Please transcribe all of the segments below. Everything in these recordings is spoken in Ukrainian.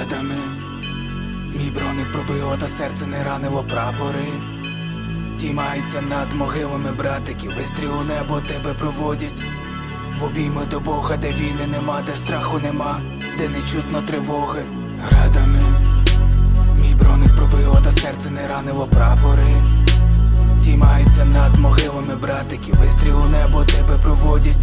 градами. Мій броник пробило, та серце не ранило прапори. Здіймаються над могилами братиків, вистріл у небо тебе проводять. В обійми до Бога, де війни нема, де страху нема, де не чутно тривоги. Градами. Мій броник пробило, та серце не ранило прапори. Здіймаються над могилами братиків, вистріл у небо тебе проводять.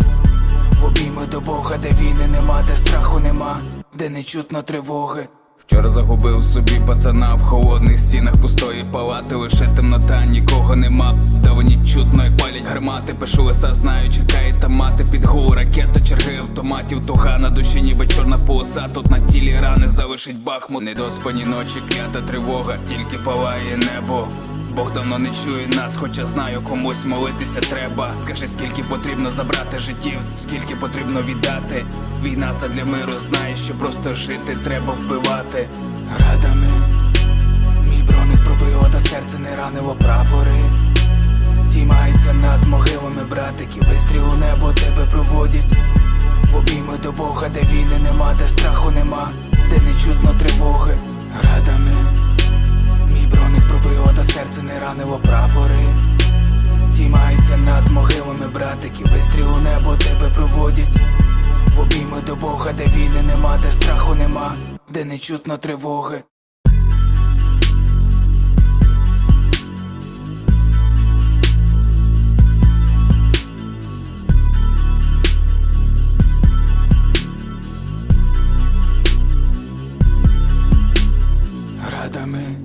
Обійми до Бога, де війни нема, де страху нема, де не чутно тривоги. Вчора загубив собі пацана в холодних стінах пустої палати, лише темнота, нікого нема. Давні чутно, як палять гармати, пишу листа, знаю, чекає та мати під гул ракета, черги автоматів, туга на душі, ніби чорна полоса. Тут на тілі рани залишить бахмут. Недоспані ночі, п'ята тривога, тільки палає небо. Бог давно не чує нас, хоча знаю, комусь молитися треба. Скажи, скільки потрібно забрати життів, скільки потрібно віддати. Війна задля миру знає, що просто жити треба вбивати. Градами. Мій броник пробило, та серце не ранило прапори. Здіймаються над могилами братиків, вистріл у небо тебе проводять. В обійми до Бога, де війни нема, де страху нема, де не чутно тривоги. Могилами братиків, у небо тебе проводять. В обійми до Бога, де війни нема, де страху нема, де не чутно тривоги. Градами